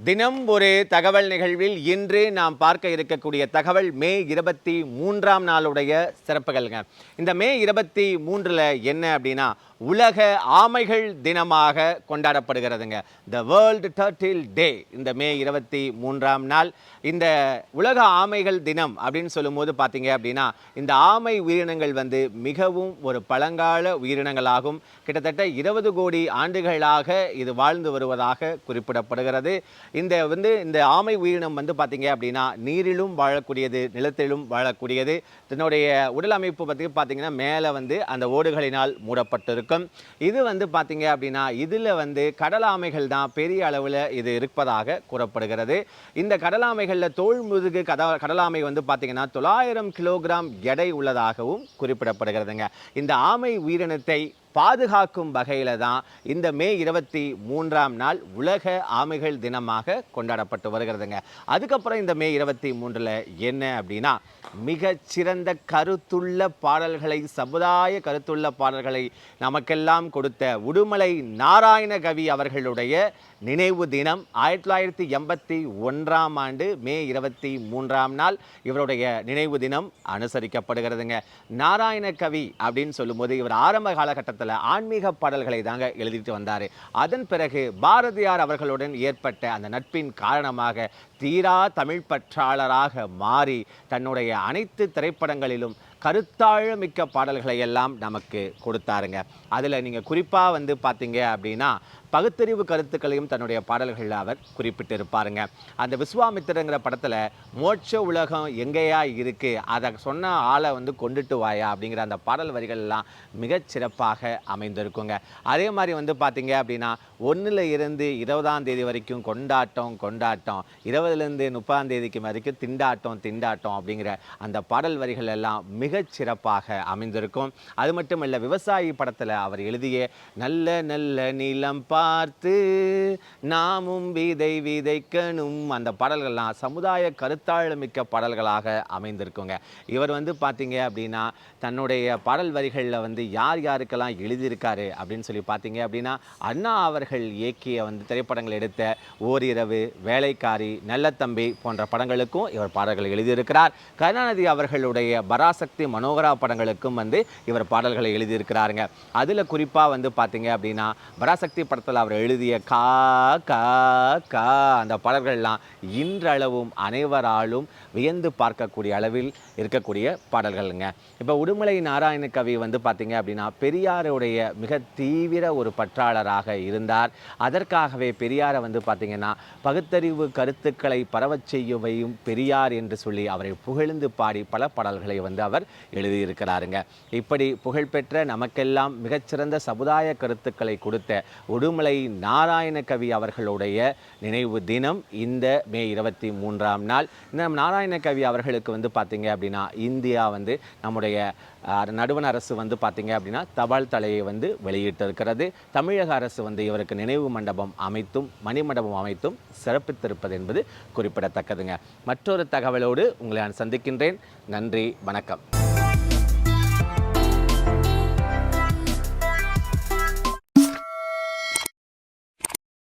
தினம் ஒரு தகவல் நிகழ்வில் இன்று நாம் பார்க்க இருக்கக்கூடிய தகவல் மே இருபத்தி மூன்றாம் நாளுடைய சிறப்புகள்ங்க. இந்த மே இருபத்தி மூன்றில் என்ன அப்படின்னா உலக ஆமைகள் தினமாக கொண்டாடப்படுகிறதுங்க. த வேர்ல்டு டர்டில் டே இந்த மே இருபத்தி மூன்றாம் நாள். இந்த உலக ஆமைகள் தினம் அப்படின்னு சொல்லும்போது பார்த்தீங்க அப்படின்னா இந்த ஆமை உயிரினங்கள் வந்து மிகவும் ஒரு பழங்கால உயிரினங்களாகும். கிட்டத்தட்ட இருபது கோடி ஆண்டுகளாக இது வாழ்ந்து வருவதாக குறிப்பிடப்படுகிறது. இந்த வந்து இந்த ஆமை உயிரினம் வந்து பார்த்தீங்க அப்படின்னா நீரிலும் வாழக்கூடியது நிலத்திலும் வாழக்கூடியது. தன்னுடைய உடல் அமைப்பு பற்றி பார்த்தீங்கன்னா மேலே வந்து அந்த ஓடுகளினால் மூடப்பட்டிருக்கும். இது வந்து பார்த்தீங்க அப்படின்னா இதில் வந்து கடல் ஆமைகள் தான் பெரிய அளவில் இது இருப்பதாக கூறப்படுகிறது. இந்த கடல் ஆமைகளில் தோல் முதுகு கத கடலாமை வந்து பார்த்தீங்கன்னா தொள்ளாயிரம் கிலோகிராம் எடை உள்ளதாகவும் குறிப்பிடப்படுகிறதுங்க. இந்த ஆமை உயிரினத்தை பாதுகாக்கும் வகையில் தான் இந்த மே இருபத்தி மூன்றாம் நாள் உலக ஆமைகள் தினமாக கொண்டாடப்பட்டு வருகிறதுங்க. அதுக்கப்புறம் இந்த மே இருபத்தி மூன்றில் என்ன அப்படின்னா மிகச்சிறந்த கருத்துள்ள பாடல்களை சமுதாய கருத்துள்ள பாடல்களை நமக்கெல்லாம் கொடுத்த உடுமலை நாராயண கவி அவர்களுடைய நினைவு தினம் ஆயிரத்தி தொள்ளாயிரத்தி எண்பத்தி ஒன்றாம் ஆண்டு மே இருபத்தி மூன்றாம் நாள் இவருடைய நினைவு தினம் அனுசரிக்கப்படுகிறதுங்க. நாராயண கவி அப்படின்னு சொல்லும்போது இவர் ஆரம்ப காலகட்டத்தில் ஆன்மீக பாடல்களை தாங்க எழுதிட்டு வந்தார். அதன் பிறகு பாரதியார் அவர்களுடன் ஏற்பட்ட அந்த நட்பின் காரணமாக தீரா தமிழ் பற்றாளராக மாறி தன்னுடைய அனைத்து திரைப்படங்களிலும் கருத்தாழமிக்க பாடல்களை எல்லாம் நமக்கு கொடுத்தாருங்க. அதில் நீங்கள் குறிப்பாக வந்து பார்த்தீங்க அப்படின்னா பகுத்தறிவு கருத்துக்களையும் தன்னுடைய பாடல்களில் அவர் குறிப்பிட்டிருப்பாருங்க. அந்த விஸ்வாமித்திரங்கிற படத்தில் மோட்ச உலகம் எங்கேயா இருக்குது அதை சொன்ன ஆளை வந்து கொண்டுட்டு வாயா? அப்படிங்கிற அந்த பாடல் வரிகள் எல்லாம் மிகச் சிறப்பாக அமைந்திருக்குங்க. அதே மாதிரி வந்து பார்த்திங்க அப்படின்னா ஒன்றில் இருந்து இருபதாம் தேதி வரைக்கும் கொண்டாட்டம் கொண்டாட்டம். இருபதுலேருந்து முப்பதாம் தேதிக்கு வரைக்கும் திண்டாட்டம் திண்டாட்டம் அப்படிங்கிற அந்த பாடல் வரிகள் எல்லாம் மிகச் சிறப்பாக அமைந்திருக்கும். அது மட்டும் இல்லை விவசாயி படத்தில் அவர் எழுதிய நல்ல நல்ல நீளம் பார்த்து நாமும் விதை விதைக்கணும். அந்த பாடல்கள்லாம் சமுதாய கருத்தாழமிக்க பாடல்களாக அமைந்திருக்குங்க. இவர் வந்து பார்த்தீங்க அப்படின்னா தன்னுடைய பாடல் வரிகளில் வந்து யார் யாருக்கெல்லாம் எழுதியிருக்காரு அப்படின்னு சொல்லி பார்த்தீங்க அப்படின்னா அண்ணா அவர்கள் இயக்கிய வந்து திரைப்படங்கள் எடுத்த ஓரிரவு வேலைக்காரி நல்லத்தம்பி போன்ற படங்களுக்கும் இவர் பாடல்கள் எழுதியிருக்கிறார். கருணாநிதி அவர்களுடைய பராசக்தி மனோகரா படங்களுக்கும் வந்து இவர் பாடல்களை எழுதியிருக்கிறாருங்க. அதில் குறிப்பாக வந்து பார்த்தீங்க அப்படின்னா பராசக்தி படத்தில் அவர் எழுதிய கா கா கா அந்த பாடல்கள்லாம் இன்றளவும் அனைவராலும் வியந்து பார்க்கக்கூடிய அளவில் இருக்கக்கூடிய பாடல்கள்ங்க. இப்போ உடுமலை நாராயண கவி வந்து பார்த்தீங்க அப்படின்னா பெரியாருடைய மிக தீவிர ஒரு பற்றாளராக இருந்தார். அதற்காகவே பெரியாரை வந்து பார்த்தீங்கன்னா பகுத்தறிவு கருத்துக்களை பரவச் செய்யவையும் பெரியார் என்று சொல்லி அவரை புகழ்ந்து பாடி பல பாடல்களை வந்து அவர் எழுதியிருக்கிறாருங்க. இப்படி புகழ்பெற்ற நமக்கெல்லாம் மிகச்சிறந்த சமுதாய கருத்துக்களை கொடுத்த உடுமலை நாராயண கவி அவர்களுடைய நினைவு தினம் இந்த மே இருபத்தி மூன்றாம் நாள். இந்த நாராயண கவி அவர்களுக்கு வந்து பார்த்தீங்க அப்படின்னா இந்தியா வந்து நம்முடைய நடுவன் நடுவண் அரசு வந்து பார்த்தீங்க அப்படின்னா தபால் தலையை வந்து வெளியிட்டிருக்கிறது. தமிழக அரசு வந்து இவருக்கு நினைவு மண்டபம் அமைத்தும் மணிமண்டபம் அமைத்தும் சிறப்பித்திருப்பது என்பது குறிப்பிடத்தக்கதுங்க. மற்றொரு தகவலோடு உங்களை நான் சந்திக்கின்றேன். நன்றி வணக்கம்.